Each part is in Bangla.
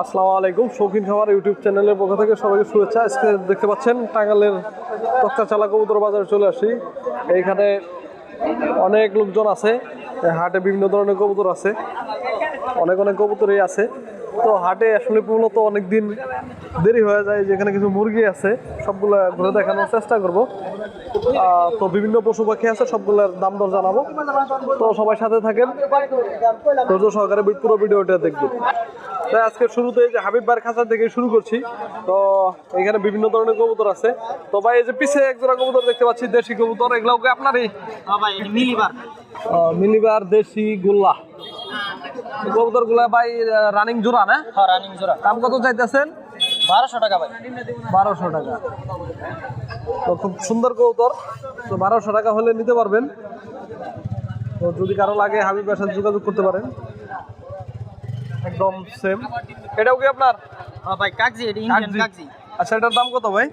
আসসালামু আলাইকুম। শৌখিন খাবার ইউটিউব চ্যানেলের পক্ষ থেকে সবাইকে শুভেচ্ছা। আজকে দেখতে পাচ্ছেন টাঙ্গালের তক্তা চালা কবুতর বাজারে চলে আসি। এইখানে অনেক লোকজন আছে। হাটে বিভিন্ন ধরনের কবুতর আছে। অনেক অনেক কবুতরই আছে। তো হাটে আসলে মূলত অনেক দিন দেরি হয়ে যায়। যেখানে কিছু মুরগি আছে, সবগুলো ঘুরে দেখানোর চেষ্টা করব। তো বিভিন্ন পশু পাখি আছে, সবগুলোর দাম দর জানাব। তো সবাই সাথে থাকেন। ধৈর্য সহকারে পুরো ভিডিওটা দেখবেন। তাই আজকে শুরুতে এই যে হাবিব বার খাঁচা থেকে শুরু করছি। তো এখানে বিভিন্ন ধরনের কবুতর আছে। তো ভাই এই যে পিছে এক জোড়া কবুতর দেখতে পাচ্ছি দেশি কবুতর। এগুলো কি আপনারই? ভাই মিলিবার মিলিবার দেশি গোল্লা। কবুতরগুলা ভাই রানিং জোড়া না? হ্যাঁ রানিং জোড়া। দাম কত চাইতেছেন? বারোশো টাকা ভাই। বারোশো টাকা। তো খুব সুন্দর কবুতর। তো বারোশো টাকা হলে নিতে পারবেন। তো যদি কারও লাগে হাবিবের সাথে যোগাযোগ করতে পারেন। একদম সেম এটাও কি আপনার? হ্যাঁ ভাই কাগজি এটি ইন্ডিয়ান কাগজি। আচ্ছা এটার দাম কত ভাই?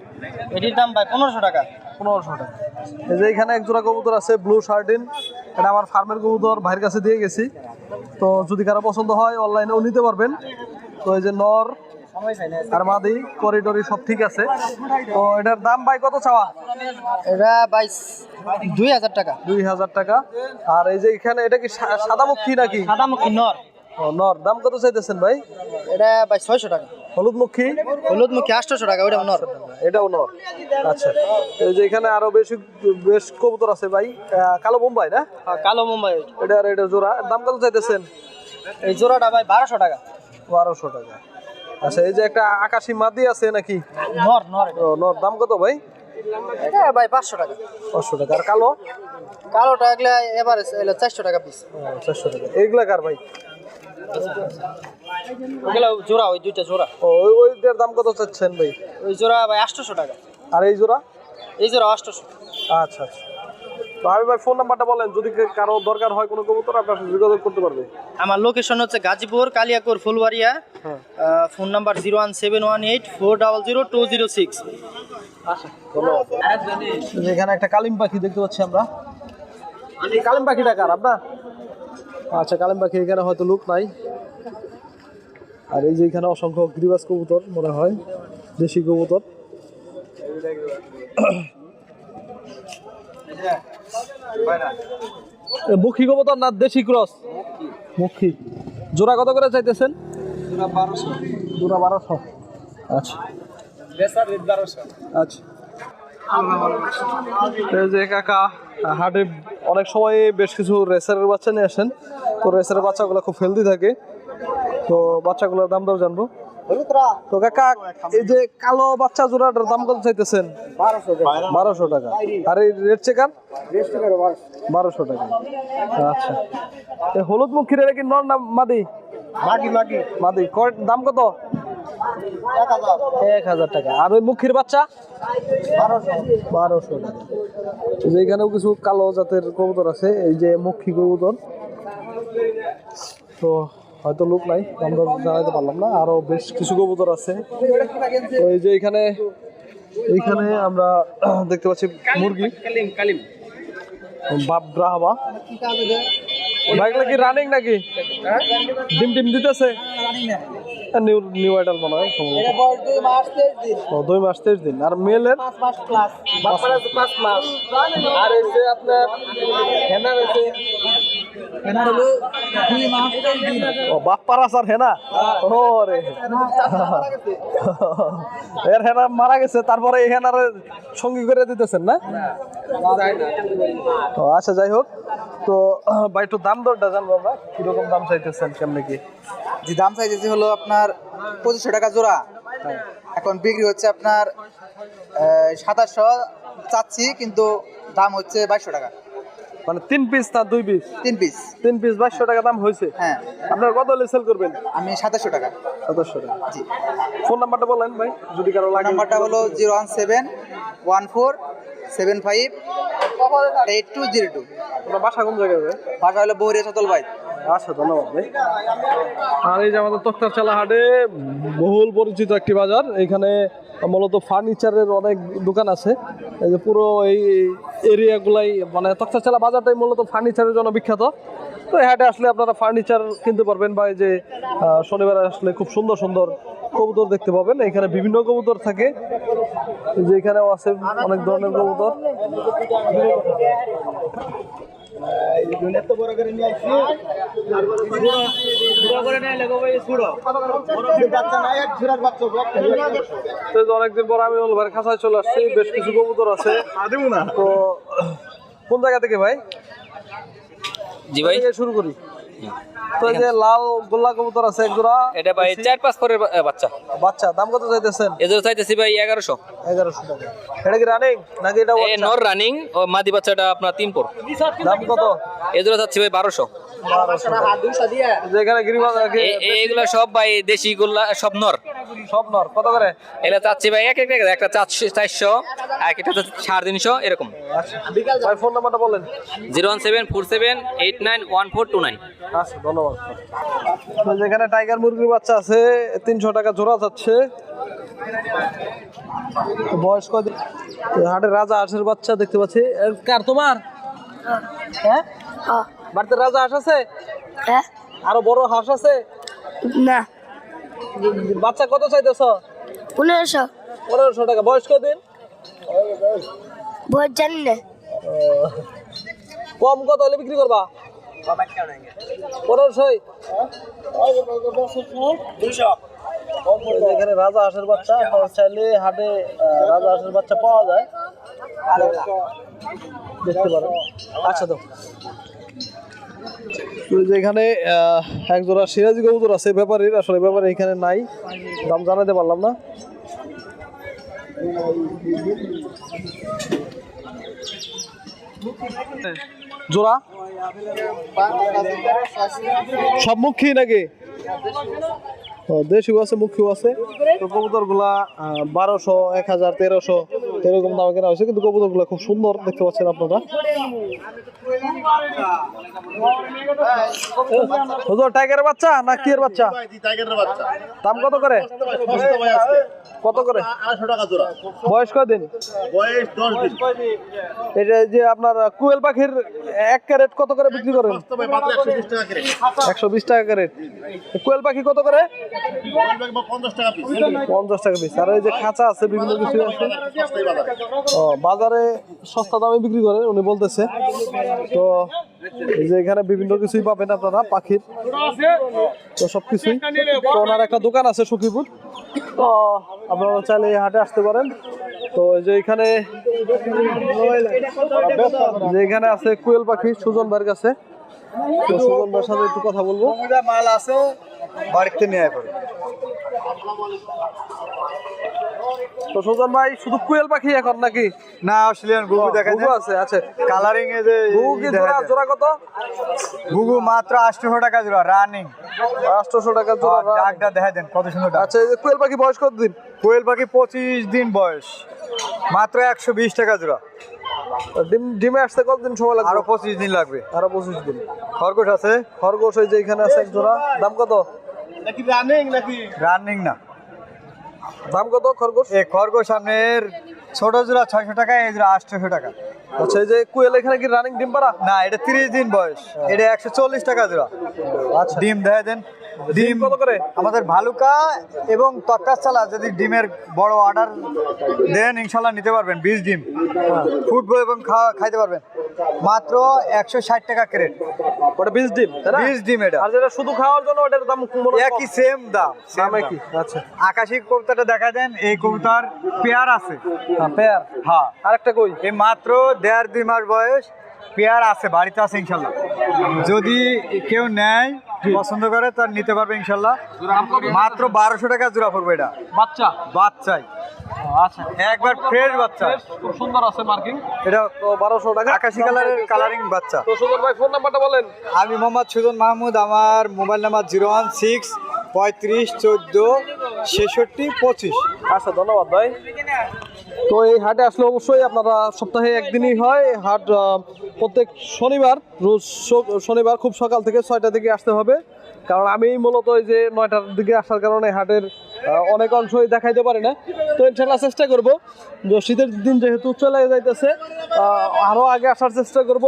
এটির দাম ভাই পনেরোশো টাকা। পনেরোশো টাকা। এই যে এখানে এক জোড়া কবুতর আছে ব্লু শার্টিন এটা আমার ফার্মের কবুতর ভাইয়ের কাছে দিয়ে গেছি। তো যদি কারও পছন্দ হয় অনলাইনেও নিতে পারবেন। তো এই যে নর আর মাদি করিডরি সব ঠিক আছে। তো এটার দাম ভাই কত চাওয়া? এটা বাইশ দুই হাজার টাকা। দুই হাজার টাকা। আর এই যে এখানে এটা কি সাদামুখী নাকি? সাদামুখী নর। ও, নর দাম কত চাইতেছেন ভাই? এটা ভাই ছয়শো টাকা। হলুদমুখী? হলুদমুখী আটশোশো টাকা ওইটা নর। এটাও নর। আচ্ছা এই যে এখানে আরও বেশি বেশ কবুতর আছে ভাই। কালো বোম্বাই না? হ্যাঁ, কালো মুম্বাই এটা আর এটা জোড়া। দাম কত চাইতেছেন? এই জোড়াটা ভাই বারোশো টাকা। বারোশো টাকা। আচ্ছা এই যে একটা আকাশি মাদি আছে নাকি? নর নর নর দাম কত ভাই? এটা ভাই পাঁচশো টাকা। পাঁচশো টাকা। আর কালো? কালোটা এগুলা এবার এলো চারশো টাকা পিস চারশো টাকা। এইগুলা কার ভাই? ওগুলা জোড়া ওই দুইটা জোড়া। ও ওই ওইটার দাম কত চাচ্ছেন ভাই? ওই জোড়া ভাই আটশোশো টাকা। আর এই জোড়া? এই জোড়া আটশোশো। আচ্ছা আচ্ছা। তো আমি ভাই ফোন নাম্বারটা বলেন। যদি কারও দরকার হয় কোনো কবুতর আপনার সাথে যোগাযোগ করতে পারবে। আমার লোকেশন হচ্ছে Gazipur Kaliakair Phulbaria. Phone number zero one seven one eight four double zero two zero six এখানে একটা কালিম পাখি দেখতে পাচ্ছি আমরা। কালিম পাখিটা কার আপনার? আচ্ছা কালিম পাখি এখানে হয়তো লোক নাই। আর এই যে এখানে অসংখ্য গিরিবাস কবুতর মনে হয় দেশি কবুতর। মুখী কবুতর না দেশি ক্রস? মুখী। জোড়া কত করে চাইতেছেন? জোড়া বারোশো। আচ্ছা। আচ্ছা। যে কাকা হাটে অনেক সময় বেশ কিছু রেসারের বাচ্চা নিয়ে আসেন। তো রেসারের বাচ্চাগুলো খুব হেলদি থাকে। তো বাচ্চাগুলোর দাম দর জানব। তো কাকা এই যে কালো বাচ্চা জোড়াটার দাম কত চাইতেছেন? বারোশো টাকা। আর এই রেড চেকার? বারোশো টাকা। আচ্ছা। হলুদ মুখির এটা কি নর না মাদি? মাগি মাদি। কয় দাম কত? এক হাজার টাকা। আর ওই মুখির বাচ্চা? বারোশো। টাকা। যে এখানেও কিছু কালো জাতের কবুতর আছে এই যে মুখী কবুতর। তো হয়তো লোক নাই আমরা জানাইতে পারলাম না আরও বেশ কিছু কবুতর আছে। তো এই যে এখানে এইখানে আমরা দেখতে পাচ্ছি মুরগি। বাপ বাইকটা কি রানিং নাকি? ডিম ডিম দিতেছে? নিউ নিউ আইডাল মনে হয় সম্ভবত। দুই মাস তেইশ দিন। আর মেলের? আর এসে আপনার হেনা? মারা গেছে তারপরে এই হেনার সঙ্গী করে দিতেছেন না। ও আচ্ছা যাই হোক। তো ভাই একটু দাম দরটা জানব আমরা। কীরকম দাম চাইতেছেন কেমনে কি? যে দাম চাইতেছি হলো আপনার পঁচিশশো টাকা জোড়া। এখন বিক্রি হচ্ছে আপনার সাতাশশো চাচ্ছি কিন্তু দাম হচ্ছে বাইশশো টাকা। মানে তিন পিস না দুই পিস তিন পিস তিন পিস বাইশশো টাকা দাম হয়েছে? হ্যাঁ। আপনার কত হলে সেল করবেন? আমি সাতাশশো টাকা। সতেরোশো টাকা। জি। ফোন নাম্বারটা বলেন ভাই যদি কারও লাগে। নাম্বারটা হলো zero one seven one four seven five eight two zero two. আপনার বাসা কোন জায়গায় ভাষা হলো বৌরিয়া সতল ভাই আচ্ছা ধন্যবাদ ভাই। আর এই যে আমাদের তক্তার চালা হাটে, বহুল পরিচিত একটি বাজার। এখানে মূলত ফার্নিচারের অনেক দোকান আছে। এই যে পুরো এই এরিয়াগুলাই মানে তক্তার চালা বাজারটাই মূলত ফার্নিচারের জন্য বিখ্যাত। তো এই হাটে আসলে আপনারা ফার্নিচার কিনতে পারবেন বা এই যে শনিবারে আসলে খুব সুন্দর সুন্দর কবুতর দেখতে পাবেন। এখানে বিভিন্ন কবুতর থাকে। যে এখানেও আছে অনেক ধরনের কবুতর। তো এই যে অনেকদিন পর আমি ওলভার খাঁচায় চলে আসছি বেশ কিছু কবুতর আছে। তো কোন জায়গা থেকে ভাই? জি ভাই। শুরু করি? তো এই যে লাল গোল্লা কবুতর আছে এক জোড়া এটা ভাই চার পাঁচ পরের বাচ্চা। বাচ্চা দাম কত চাইতেছেন? এদের চাইতেছি ভাই এগারোশো। এগারোশো টাকা। এটা কি রানিং নাকি এটা এ নর রানিং ও মাদি বাচ্চাটা আপনার তিন পর। দাম কত? এদের চাচ্ছি ভাই বারোশো। যেখানে এগুলা সব ভাই দেশি গোল্লা সব নর। সব নর। কত করে? এগুলা চাচ্ছি ভাই এক এক এক একটা চারশো চারশো আর একটা চাচ্ছি সাড়ে তিনশো এরকম। ভাই ফোন নাম্বারটা বলেন। Zero one seven four seven eight nine one four two nine. আচ্ছা ধন্যবাদ। যেখানে টাইগার মুরগির বাচ্চা আছে তিনশো টাকা জোড়া যাচ্ছে। তো বয়স কদিন হাটে রাজা হাঁসের বাচ্চা দেখতে পাচ্ছি। কার তোমার? হ্যাঁ? হ্যাঁ। বাড়িতে রাজা হাঁস আছে? হ্যাঁ। আরও বড় হাঁস আছে? না। বাচ্চা কত চাইতেছ? পনেরোশো। পনেরোশো টাকা। বয়স কদিন? ভোট জানি না। কম কত হলে বিক্রি করবা? পনেরোশোই? এখানে রাজা হাঁসের বাচ্চা চাইলে হাটে রাজা হাঁসের বাচ্চা পাওয়া যায়। দেখতে পারেন আচ্ছা তো। তো এই যে এখানে আহ, এক জোড়া সিরাজি কবুতর আছে ব্যাপারীর আসলে ব্যাপারে এখানে নাই। দাম জানাতে পারলাম না। জোড়া? সব মুখী নাকি? দেশিও আছে মুখিও আছে। তো কবুতরগুলা বারোশো এক হাজার তেরোশো এরকম দামে কেনা হয়েছে। কিন্তু কবুতরগুলা খুব সুন্দর দেখতে পাচ্ছেন আপনারা। টাইগারের বাচ্চা না কি এর বাচ্চা? দাম কত করে? কত করে? বয়স কদিন এটা যে আপনার কুয়েল পাখির এক ক্যারেট কত করে বিক্রি করেন? একশো বিশ টাকা ক্যারেট। কুয়েল পাখি কত করে? পঞ্চাশ টাকা পিস। আর এই যে খাঁচা আছে, বিভিন্ন কিছু আছে। ও, বাজারে সস্তা দামে বিক্রি করে উনি বলতেছে। তো যে এখানে বিভিন্ন কিছুই পাবেন আপনারা, পাখির। তো সব কিছুই তো ওনার একটা দোকান আছে সখীপুর। তো আপনারা চাইলে এই হাটে আসতে পারেন। তো যে এখানে যে এখানে আছে কোয়েল পাখি, সুজন ভাইয়ের কাছে। তো সুজন ভাইয়ের সাথে একটু কথা বলব। মাল আছে, বাড়িতে নিয়ে পড়ে তো সুজন ভাই শুধু কোয়েল পাখি এখন নাকি? না অস্ট্রেলিয়ান গুগু দেখা ঘুঘু আছে আছে কালারিং এ যে ঘুঘু কি জোড়া জোড়া কত? গুগু মাত্র আটশো টাকা জোড়া রানিং আটশোশো টাকা জোড়া ডাকটা দেখা দেন কত সুন্দর আচ্ছা এই যে কোয়েল পাখি বয়স কত দিন? কোয়েল পাখি পঁচিশ দিন বয়স। মাত্র একশো বিশ টাকা জোড়া। ডিম ডিমে আসতে কতদিন সময় লাগবে? আরও পঁচিশ দিন লাগবে। আরও পঁচিশ দিন। খরগোশ আছে? খরগোশ এই যে এখানে আছে এক জোড়া। দাম কত? নাকি রানিং নাকি? রানিং না। দাম কত খরগোশ? এই খরগোশ আপনার ছোট জোড়া ছয়শো টাকা এই জোড়া আটশোশো টাকা। আচ্ছা এই যে কুয়েল এখানে কি রানিং ডিম পাড়া? না এটা তিরিশ দিন বয়স। এটা একশো চল্লিশ টাকা জোড়া। আচ্ছা। ডিম দেখা দেন। ডিম কত করে? আমাদের ভালুকা এবং তক্কার চালা যদি ডিমের বড় অর্ডার দেন ইনশাল্লাহ নিতে পারবেন বিশ ডিম। ফুটবো এবং খাওয়া খাইতে পারবেন। মাত্র একশো ষাট টাকা ক্রেট ওটা বিশ ডিম বিশ ডিম এটা। আর যেটা শুধু খাওয়ার জন্য ওটার দাম একই সেম দাম same একই আচ্ছা। আকাশি কবুতরটা দেখা দেন এই কবুতর পেয়ার আছে। হ্যাঁ পেয়ার। হ্যাঁ। আরেকটা কই? এই মাত্র দেড় দুই মাস বয়স পেয়ার আছে বাড়িতে আছে ইনশাল্লাহ। যদি কেউ নেয় পছন্দ করে তার নিতে পারবে ইনশাল্লাহ। মাত্র বারোশো টাকা জোড়া পড়বে এটা। বাচ্চা? বাচ্চাই। আচ্ছা। একবার ফ্রেশ বাচ্চা। খুব সুন্দর আছে মার্কিং। এটা বারোশো টাকা। আকাশি কালারের কালারিং বাচ্চা। তো সুজন ভাই ফোন নাম্বারটা বলেন। আমি মোহাম্মদ সুজন মাহমুদ আমার mobile number zero one six পঁয়ত্রিশ, চোদ্দ, ছেষট্টি, পঁচিশ। আচ্ছা ধন্যবাদ ভাই। তো এই হাটে আসলে অবশ্যই আপনারা সপ্তাহে একদিনই হয়। হাট প্রত্যেক শনিবার, রোজ শনিবার খুব সকাল থেকে ছয়টা থেকে আসতে হবে। কারণ আমি মূলত এই যে নয়টার দিকে আসার কারণে হাটের অনেক অংশই দেখাইতে পারি না। তো ইনশাল্লাহ চেষ্টা করব। যে শীতের দিন যেহেতু চলে যাইতেছে আরও আগে আসার চেষ্টা করব।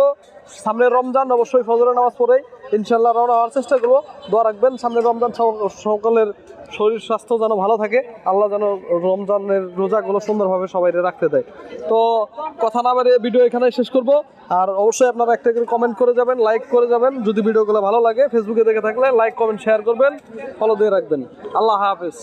সামনে রমজান, অবশ্যই ফজরের নামাজ পড়ে ইনশাল্লাহ রওনা হওয়ার চেষ্টা করব। দোয়া রাখবেন, সামনে রমজান সক- সকলের শরীর স্বাস্থ্য যেন ভালো থাকে, আল্লাহ যেন রমজানের রোজাগুলো সুন্দরভাবে সবাই রাখতে দেয়। তো কথা না বাড়িয়ে ভিডিও এখানে শেষ করব। আর অবশ্যই আপনারা একটা করে কমেন্ট করে যাবেন লাইক করে যাবেন। যদি ভিডিওগুলো ভালো লাগে ফেসবুকে দেখে থাকলে লাইক কমেন্ট শেয়ার করবেন। ফলো দিয়ে রাখবেন। আল্লাহ হাফেজ।